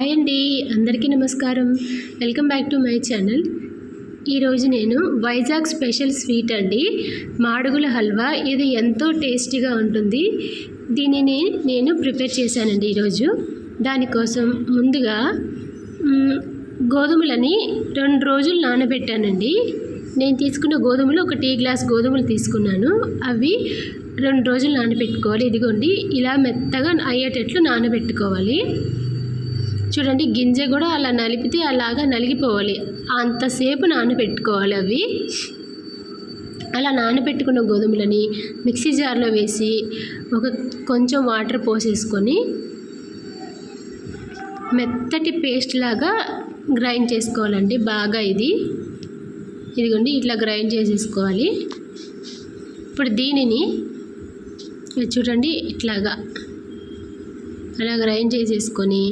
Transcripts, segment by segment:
Hi అండి అందరికీ నమస్కారం. Welcome back to my channel. ఈరోజు నేను వైజాగ్ స్పెషల్ స్వీట్ అండి. మాడుగుల హల్వా ఇది ఎంతో టేస్టీగా ఉంటుంది. దీనిని నేను ప్రిపేర్ చేశానండి ఈరోజు. దానికోసం ముందుగా గోధుమలని రెండు రోజులు నానబెట్టానండి. నేను తీసుకున్న గోధుమలు ఒక టీ గ్లాస్ గోధుమలు తీసుకున్నాను. అవి రెండు రోజులు నానబెట్టుకోవాలి. ఇదిగోండి ఇలా మెత్తగా అయ్యేటట్లు నానబెట్టుకోవాలి. చూడండి గింజ కూడా అలా నలిపితే అలాగా నలిగిపోవాలి. అంతసేపు నానబెట్టుకోవాలి అవి. అలా నానబెట్టుకున్న గోధుమలని మిక్సీ జార్లో వేసి ఒక కొంచెం వాటర్ పోసేసుకొని మెత్తటి పేస్ట్ లాగా గ్రైండ్ చేసుకోవాలండి. బాగా ఇది. ఇదిగోండి ఇట్లా గ్రైండ్ చేసేసుకోవాలి. ఇప్పుడు దీనిని చూడండి ఇట్లాగా అలా గ్రైండ్ చేసేసుకొని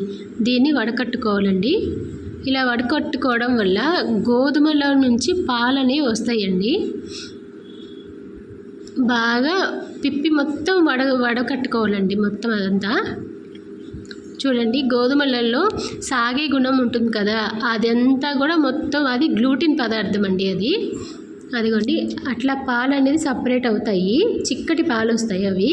దీన్ని వడకట్టుకోవాలండి. ఇలా వడకట్టుకోవడం వల్ల గోధుమల నుంచి పాలని వస్తాయండి. బాగా పిప్పి మొత్తం వడ వడకట్టుకోవాలండి మొత్తం అదంతా. చూడండి గోధుమలలో సాగే గుణం ఉంటుంది కదా అదంతా కూడా మొత్తం అది గ్లూటిన్ పదార్థం అండి అది. అదిగోండి అట్లా పాలు అనేది సపరేట్ అవుతాయి చిక్కటి పాలు వస్తాయి అవి.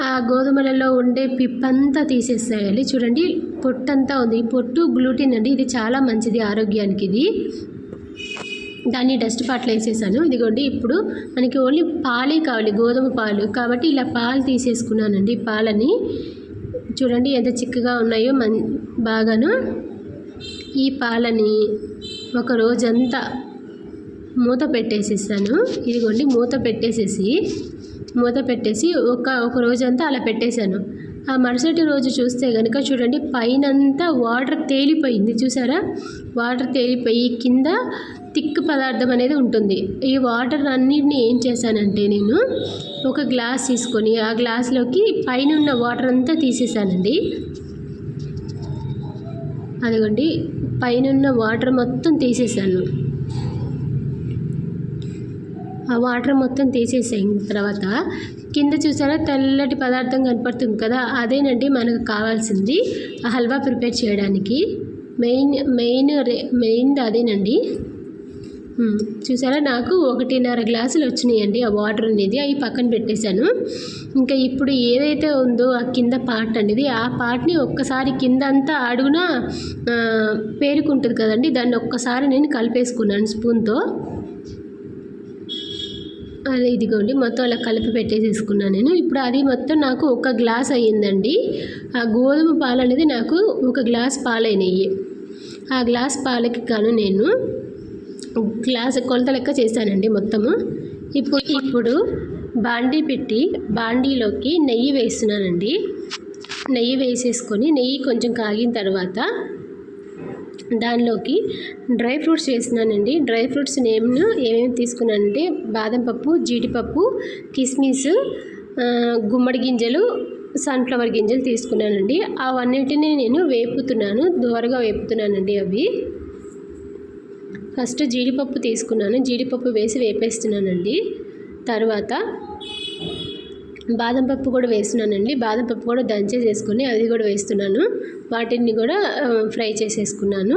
ఆ గోధుమలలో ఉండే పిప్పంతా తీసేసేయాలి. చూడండి పొట్టంతా ఉంది. ఈ పొట్టు గ్లూటిన్ అండి. ఇది చాలా మంచిది ఆరోగ్యానికి ఇది. దాన్ని డస్ట్ పాట్లు వేసేసాను. ఇదిగోండి ఇప్పుడు మనకి ఓన్లీ పాలే కావాలి గోధుమ పాలు. కాబట్టి ఇలా పాలు తీసేసుకున్నానండి పాలని. చూడండి ఎంత చిక్కగా ఉన్నాయో మన్ బాగాను. ఈ పాలని ఒక రోజంతా మూత పెట్టేసేసాను. ఇదిగోండి మూత పెట్టేసేసి మూత పెట్టేసి ఒక ఒక రోజంతా అలా పెట్టేశాను. ఆ మరుసటి రోజు చూస్తే కనుక చూడండి పైనంతా వాటర్ తేలిపోయింది. చూసారా? వాటర్ తేలిపోయి కింద తిక్కు పదార్థం అనేది ఉంటుంది. ఈ వాటర్ అన్నిటిని ఏం చేశానంటే నేను ఒక గ్లాస్ తీసుకొని ఆ గ్లాస్లోకి పైన ఉన్న వాటర్ అంతా తీసేసానండి అదిగోండి పైన ఉన్న వాటర్ మొత్తం తీసేసాను ఆ వాటర్ మొత్తం తీసేసిన తర్వాత. కింద చూసారా తెల్లటి పదార్థం కనపడుతుంది కదా అదేనండి మనకు కావాల్సింది. ఆ హల్వా ప్రిపేర్ చేయడానికి. మెయిన్ మెయిన్ రే మెయిన్ అదేనండి. చూసారా నాకు ఒకటిన్నర గ్లాసులు వచ్చినాయండి ఆ వాటర్ అనేది అవి పక్కన పెట్టేశాను. ఇంకా ఇప్పుడు ఏదైతే ఉందో ఆ కింద పార్ట్ అనేది ఆ పార్ట్ని ఒక్కసారి కింద అంతా అడుగున పేరుకుంటుంది కదండి దాన్ని ఒక్కసారి నేను కలిపేసుకున్నాను స్పూన్తో. అది ఇదిగోండి మొత్తం అలా కలిపి పెట్టేసేసుకున్నాను నేను. ఇప్పుడు అది మొత్తం నాకు ఒక గ్లాస్ అయ్యిందండి. ఆ గోధుమ పాలు అనేది నాకు ఒక గ్లాస్ పాలైనవి ఆ గ్లాస్ పాలకి గాను నేను గ్లాస్ కొలత లెక్క చేశానండి మొత్తము. ఇప్పుడు ఇప్పుడు బాండీ పెట్టి బాండీలోకి నెయ్యి వేస్తున్నానండి. నెయ్యి వేసేసుకొని నెయ్యి కొంచెం కాగిన తర్వాత దానిలోకి డ్రై ఫ్రూట్స్ వేసినానండి డ్రై ఫ్రూట్స్ నేమ్ను ఏమేమి తీసుకున్నానంటే బాదం పప్పు జీడిపప్పు కిస్మిస్ గుమ్మడి గింజలు సన్ఫ్లవర్ గింజలు తీసుకున్నానండి. అవన్నిటిని నేను వేపుతున్నాను దోరగా వేపుతున్నానండి అవి. ఫస్ట్ జీడిపప్పు తీసుకున్నాను. జీడిపప్పు వేసి వేపేస్తున్నానండి. తర్వాత బాదం పప్పు కూడా వేస్తున్నానండి. బాదం పప్పు కూడా దంచేసేసుకొని అది కూడా వేస్తున్నాను. వాటిని కూడా ఫ్రై చేసేసుకున్నాను.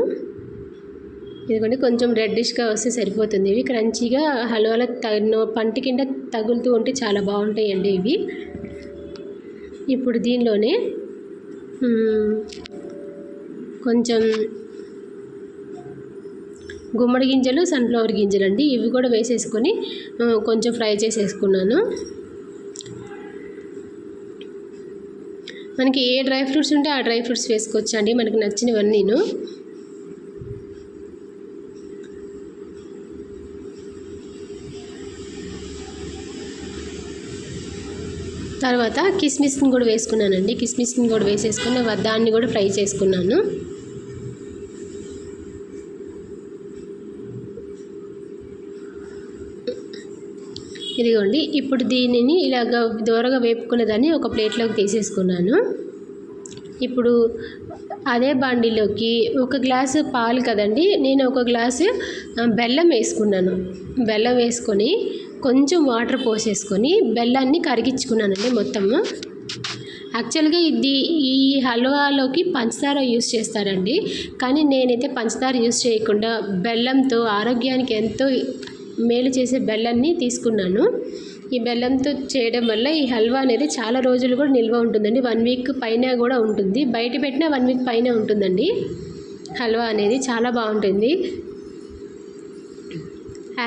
ఎందుకంటే కొంచెం రెడ్డిష్గా వస్తే సరిపోతుంది. ఇవి క్రంచీగా హల్వాలో తగిన పంటి కింద తగులుతూ ఉంటే చాలా బాగుంటాయండి ఇవి. ఇప్పుడు దీనిలోనే కొంచెం గుమ్మడి గింజలు సన్ఫ్లవర్ గింజలు అండి ఇవి కూడా వేసేసుకొని కొంచెం ఫ్రై చేసేసుకున్నాను. మనకి ఏ డ్రై ఫ్రూట్స్ ఉంటే ఆ డ్రై ఫ్రూట్స్ వేసుకోవచ్చు అండి మనకి నచ్చినవన్నీను తర్వాత కిస్మిస్ని కూడా వేసుకున్నానండి. కిస్మిస్ని కూడా వేసేసుకుని దాన్ని కూడా ఫ్రై చేసుకున్నాను. ఇదిగోండి ఇప్పుడు దీనిని ఇలాగ దూరగా వేపుకున్న దాన్ని ఒక ప్లేట్లోకి తీసేసుకున్నాను. ఇప్పుడు అదే బాండీలోకి ఒక గ్లాసు పాలు కదండి నేను ఒక గ్లాసు బెల్లం వేసుకున్నాను. బెల్లం వేసుకొని కొంచెం వాటర్ పోసేసుకొని బెల్లాన్ని కరిగించుకున్నానండి మొత్తము. యాక్చువల్గా ఇది ఈ హల్వాలోకి పంచదార యూస్ చేస్తారండి కానీ నేనైతే పంచదార యూస్ చేయకుండా బెల్లంతో ఆరోగ్యానికి ఎంతో మేలు చేసే బెల్లాన్ని తీసుకున్నాను. ఈ బెల్లంతో చేయడం వల్ల ఈ హల్వా అనేది చాలా రోజులు కూడా నిల్వ ఉంటుందండి. వన్ వీక్ పైన కూడా ఉంటుంది. బయట పెట్టినా వన్ వీక్ పైన ఉంటుందండి. హల్వా అనేది చాలా బాగుంటుంది.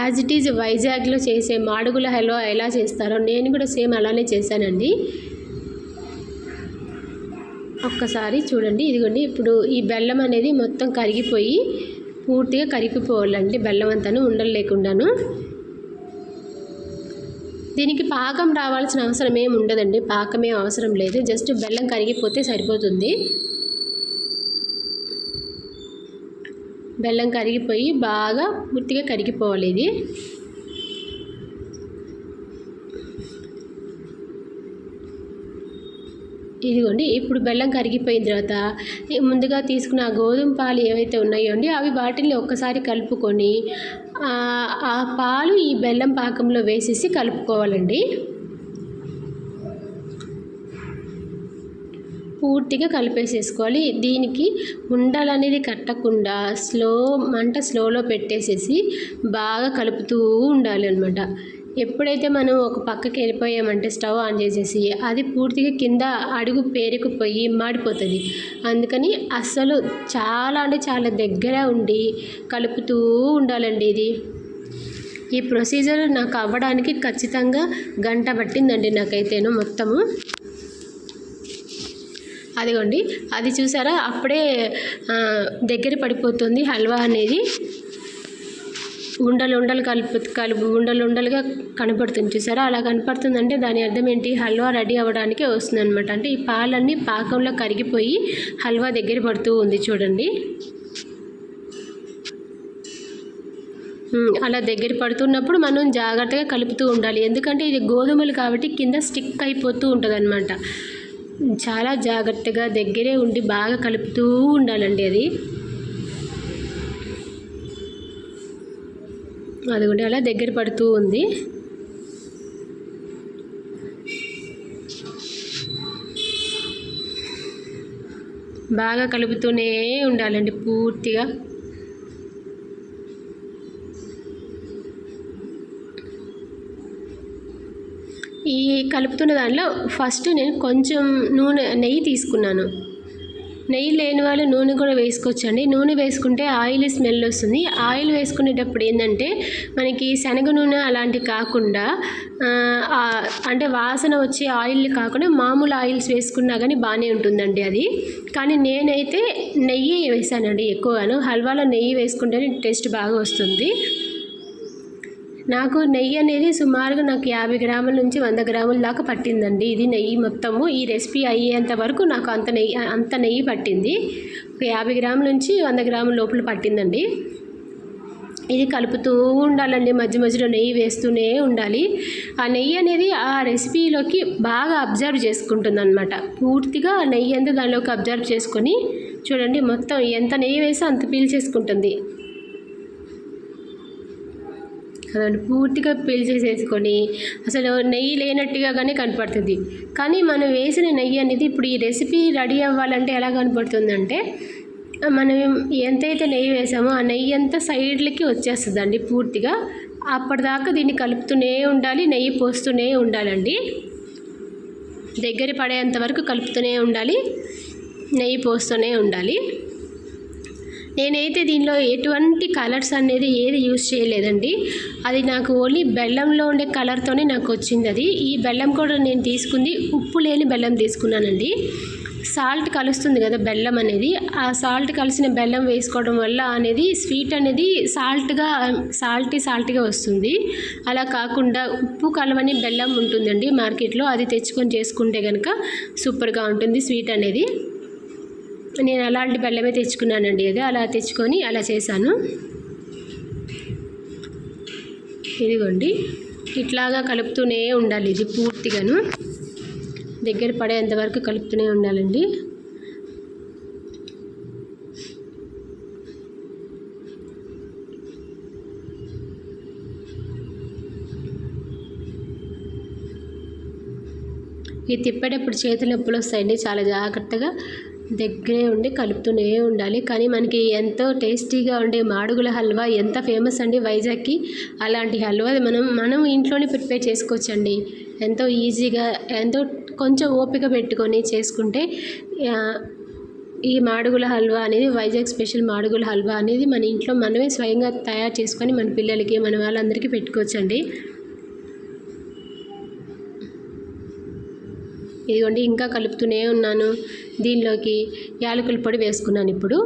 యాజ్ ఇట్ ఈజ్ వైజాగ్లో చేసే మాడుగుల హల్వా ఎలా చేస్తారో నేను కూడా సేమ్ అలానే చేశానండి. ఒక్కసారి చూడండి. ఇదిగోండి ఇప్పుడు ఈ బెల్లం అనేది మొత్తం కరిగిపోయి పూర్తిగా కరిగిపోవాలండి బెల్లం అంతాను ఉండలు లేకుండాను. దీనికి పాకం రావాల్సిన అవసరం ఏమి ఉండదండి పాకం ఏం అవసరం లేదు జస్ట్ బెల్లం కరిగిపోతే సరిపోతుంది. బెల్లం కరిగిపోయి బాగా పూర్తిగా కరిగిపోవాలి ఇది. ఇదిగోండి ఇప్పుడు బెల్లం కరిగిపోయిన తర్వాత ముందుగా తీసుకున్న గోధుమ పాలు ఏవైతే ఉన్నాయో అండి అవి వాటిని ఒక్కసారి కలుపుకొని ఆ ఆ పాలు ఈ బెల్లం పాకంలో వేసేసి కలుపుకోవాలండి. పూర్తిగా కలిపేసేసుకోవాలి. దీనికి ఉండలు అనేది కట్టకుండా స్లో మంట స్లోలో పెట్టేసేసి బాగా కలుపుతూ ఉండాలి అనమాట ఎప్పుడైతే మనం ఒక పక్కకి వెళ్ళిపోయామంటే స్టవ్ ఆన్ చేసేసి అది పూర్తిగా కింద అడుగు పేరుకుపోయి మాడిపోతుంది. అందుకని అస్సలు చాలా అంటే చాలా దగ్గర ఉండి కలుపుతూ ఉండాలండి ఇది. ఈ ప్రొసీజర్ నాకు అవ్వడానికి ఖచ్చితంగా గంట పట్టిందండి నాకైతేను మొత్తము. అదిగోండి అది చూసారా? అప్పుడే దగ్గర పడిపోతుంది హల్వా అనేది. ఉండలు ఉండలు కలుపు కలుపు ఉండలు ఉండలుగా కనపడుతుంది చూసారా? అలా కనపడుతుందంటే దాని అర్థం ఏంటి? హల్వా రెడీ అవ్వడానికి వస్తుంది అనమాట అంటే ఈ పాలన్నీ పాకంలో కరిగిపోయి హల్వా దగ్గర పడుతూ ఉంది చూడండి. అలా దగ్గర పడుతున్నప్పుడు మనం జాగ్రత్తగా కలుపుతూ ఉండాలి. ఎందుకంటే ఇది గోధుమలు కాబట్టి కింద స్టిక్ అయిపోతూ ఉంటుంది చాలా జాగ్రత్తగా దగ్గరే ఉండి బాగా కలుపుతూ ఉండాలండి అది. అదిగోండి అలా దగ్గర పడుతూ ఉంది. బాగా కలుపుతూనే ఉండాలండి పూర్తిగా. ఈ కలుపుతున్న దానిలో ఫస్ట్ నేను కొంచెం నూనె నెయ్యి తీసుకున్నాను. నెయ్యి లేని వాళ్ళు నూనె కూడా వేసుకోవచ్చండి. నూనె వేసుకుంటే ఆయిల్ స్మెల్ వస్తుంది. ఆయిల్ వేసుకునేటప్పుడు ఏంటంటే మనకి శనగ నూనె అలాంటివి కాకుండా అంటే వాసన వచ్చే ఆయిల్ కాకుండా మామూలు ఆయిల్స్ వేసుకున్నా కానీ బాగానే ఉంటుందండి అది. కానీ నేనైతే నెయ్యి వేసానండి ఎక్కువగాను. హల్వాలో నెయ్యి వేసుకుంటేనే టేస్ట్ బాగా వస్తుంది. నాకు నెయ్యి అనేది సుమారుగా నాకు యాభై గ్రాముల నుంచి వంద గ్రాముల దాకా పట్టిందండి. ఇది నెయ్యి మొత్తము. ఈ రెసిపీ అయ్యేంత వరకు నాకు అంత నెయ్యి అంత నెయ్యి పట్టింది. ఒక యాభై గ్రాముల నుంచి వంద గ్రాముల లోపల పట్టిందండి. ఇది కలుపుతూ ఉండాలండి. మధ్య మధ్యలో నెయ్యి వేస్తూనే ఉండాలి. ఆ నెయ్యి అనేది ఆ రెసిపీలోకి బాగా అబ్జర్వ్ చేసుకుంటుంది అనమాట పూర్తిగా నెయ్యి అంతా దానిలోకి అబ్జర్వ్ చేసుకొని చూడండి మొత్తం ఎంత నెయ్యి వేస్తే అంత పీల్చేసుకుంటుంది అదండి పూర్తిగా పీల్చేసేసుకొని అసలు నెయ్యి లేనట్టుగా కానీ కనపడుతుంది. కానీ మనం వేసిన నెయ్యి అనేది ఇప్పుడు ఈ రెసిపీ రెడీ అవ్వాలంటే ఎలా కనపడుతుందంటే మనం ఎంతైతే నెయ్యి వేసామో ఆ నెయ్యి అంతా సైడ్లకి వచ్చేస్తుందండి పూర్తిగా. అప్పటిదాకా దీన్ని కలుపుతూనే ఉండాలి నెయ్యి పోస్తూనే ఉండాలండి. దగ్గర పడేంత వరకు కలుపుతూనే ఉండాలి నెయ్యి పోస్తూనే ఉండాలి. నేనైతే దీనిలో ఎటువంటి కలర్స్ అనేది ఏది యూజ్ చేయలేదండి. అది నాకు ఓన్లీ బెల్లంలో ఉండే కలర్తోనే నాకు వచ్చింది అది. ఈ బెల్లం కూడా నేను తీసుకుంది ఉప్పు లేని బెల్లం తీసుకున్నానండి. సాల్ట్ కలుస్తుంది కదా బెల్లం అనేది. ఆ సాల్ట్ కలిసిన బెల్లం వేసుకోవడం వల్ల అనేది స్వీట్ అనేది సాల్ట్గా సాల్టీ సాల్ట్గా వస్తుంది. అలా కాకుండా ఉప్పు కలవని బెల్లం ఉంటుందండి మార్కెట్లో. అది తెచ్చుకొని చేసుకుంటే కనుక సూపర్గా ఉంటుంది స్వీట్ అనేది. నేను అలాంటి బెల్లమే తెచ్చుకున్నానండి అది. అలా తెచ్చుకొని అలా చేశాను. ఇదిగోండి. ఇట్లాగా కలుపుతూనే ఉండాలి ఇది పూర్తిగాను. దగ్గర పడేంత వరకు కలుపుతూనే ఉండాలండి. ఇది తిప్పేటప్పుడు చేతులు నొప్పులు వస్తాయండి. చాలా జాగ్రత్తగా దగ్గరే ఉండి కలుపుతూనే ఉండాలి. కానీ మనకి ఎంతో టేస్టీగా ఉండే మాడుగుల హల్వా ఎంత ఫేమస్ అండి వైజాగ్కి. అలాంటి హల్వా మనం మనం ఇంట్లోనే ప్రిపేర్ చేసుకోవచ్చండి. ఎంతో ఈజీగా ఎంతో కొంచెం ఓపిక పెట్టుకొని చేసుకుంటే ఈ మాడుగుల హల్వా అనేది వైజాగ్ స్పెషల్ మాడుగుల హల్వా అనేది మన ఇంట్లో మనమే స్వయంగా తయారు చేసుకొని మన పిల్లలకి మన వాళ్ళందరికీ పెట్టుకోవచ్చండి. ఇదిగోండి ఇంకా కలుపుతూనే ఉన్నాను. దీనిలోకి యాలకుల పొడి వేసుకున్నాను ఇప్పుడు.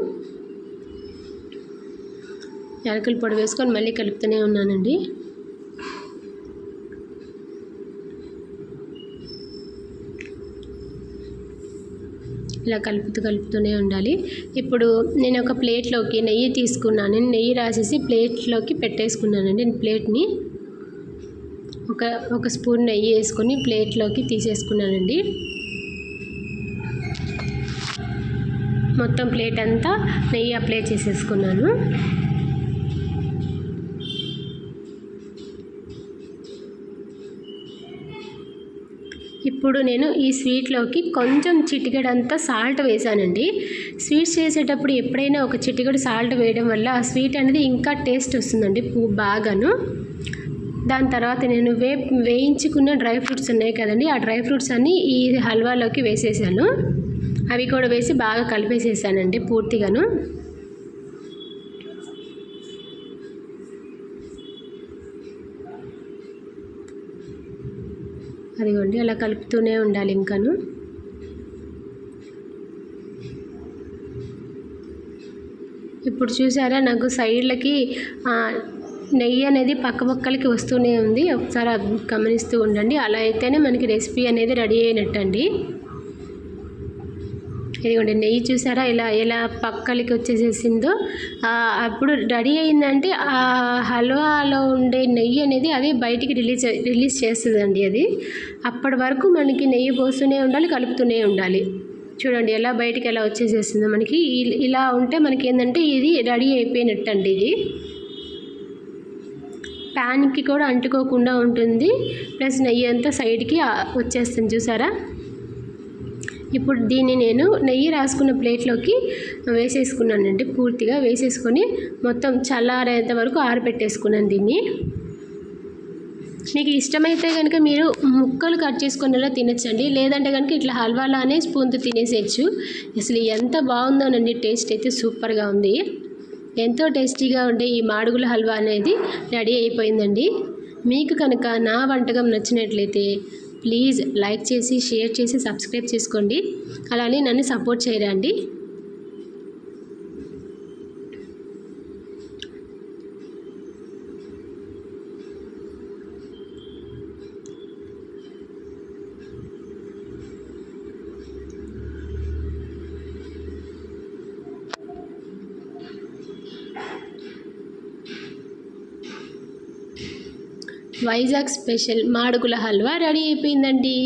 యాలకుల పొడి వేసుకొని మళ్ళీ కలుపుతూనే ఉన్నానండి. ఇలా కలుపుతూ కలుపుతూనే ఉండాలి. ఇప్పుడు నేను ఒక ప్లేట్లోకి నెయ్యి తీసుకున్నాను. నెయ్యి రాసేసి ప్లేట్లోకి పెట్టేసుకున్నానండి. ప్లేట్ని ఒక ఒక స్పూన్ నెయ్యి వేసుకొని ప్లేట్లోకి తీసేసుకున్నానండి. మొత్తం ప్లేట్ అంతా నెయ్యి అప్లై చేసేసుకున్నాను. ఇప్పుడు నేను ఈ స్వీట్లోకి కొంచెం చిటికెడంతా సాల్ట్ వేసానండి. స్వీట్స్ చేసేటప్పుడు ఎప్పుడైనా ఒక చిటికెడు సాల్ట్ వేయడం వల్ల ఆ స్వీట్ అనేది ఇంకా టేస్ట్ వస్తుందండి బాగాను. దాని తర్వాత నేను వే వేయించుకున్న డ్రై ఫ్రూట్స్ ఉన్నాయి కదండి ఆ డ్రై ఫ్రూట్స్ అన్నీ ఈ హల్వాలోకి వేసేసాను. అవి కూడా వేసి బాగా కలిపేసేసానండి పూర్తిగాను. అదిగోండి అలా కలుపుతూనే ఉండాలి ఇంకాను. ఇప్పుడు చూసారా నాకు సైడ్లకి నెయ్యి అనేది పక్కపక్కలకి వస్తూనే ఉంది. ఒకసారి గమనిస్తూ ఉండండి. అలా అయితేనే మనకి రెసిపీ అనేది రెడీ అయినట్టండి. ఇదిగోండి నెయ్యి చూసారా? ఇలా ఎలా పక్కలకి వచ్చేసేసిందో. అప్పుడు రెడీ అయిందంటే ఆ హల్వాలో ఉండే నెయ్యి అనేది అది బయటికి రిలీజ్ రిలీజ్ చేస్తుందండి అది. అప్పటి వరకు మనకి నెయ్యి పోస్తూనే ఉండాలి కలుపుతూనే ఉండాలి. చూడండి ఎలా బయటికి ఎలా వచ్చేసేసిందో మనకి. ఇలా ఉంటే మనకి ఏంటంటే ఇది రెడీ అయిపోయినట్టు అండి ఇది. ప్యాన్కి కూడా అంటుకోకుండా ఉంటుంది. ప్లస్ నెయ్యి అంతా సైడ్కి వచ్చేస్తుంది. చూసారా? ఇప్పుడు దీన్ని నేను నెయ్యి రాసుకున్న ప్లేట్లోకి వేసేసుకున్నానండి. పూర్తిగా వేసేసుకొని మొత్తం చల్లారేంత వరకు ఆరబెట్టేసుకున్నాను దీన్ని. మీకు ఇష్టమైతే కనుక మీరు ముక్కలు కట్ చేసుకునేలా తినచ్చండి. లేదంటే కనుక ఇట్లా హల్వాలానే స్పూన్తో తినేసేయచ్చు. అసలు ఎంత బాగుందోనండి టేస్ట్ అయితే సూపర్గా ఉంది. ఎంతో టేస్టీగా ఉండే ఈ మాడుగుల హల్వా అనేది రెడీ అయిపోయిందండి. మీకు కనుక నా వంటకం నచ్చినట్లయితే ప్లీజ్ లైక్ చేసి షేర్ చేసి సబ్స్క్రైబ్ చేసుకోండి. అలానే నన్ను సపోర్ట్ చేయరండి. వైజాగ్ స్పెషల్ మాడుగుల హల్వా రెడీ అయిపోయిందండి.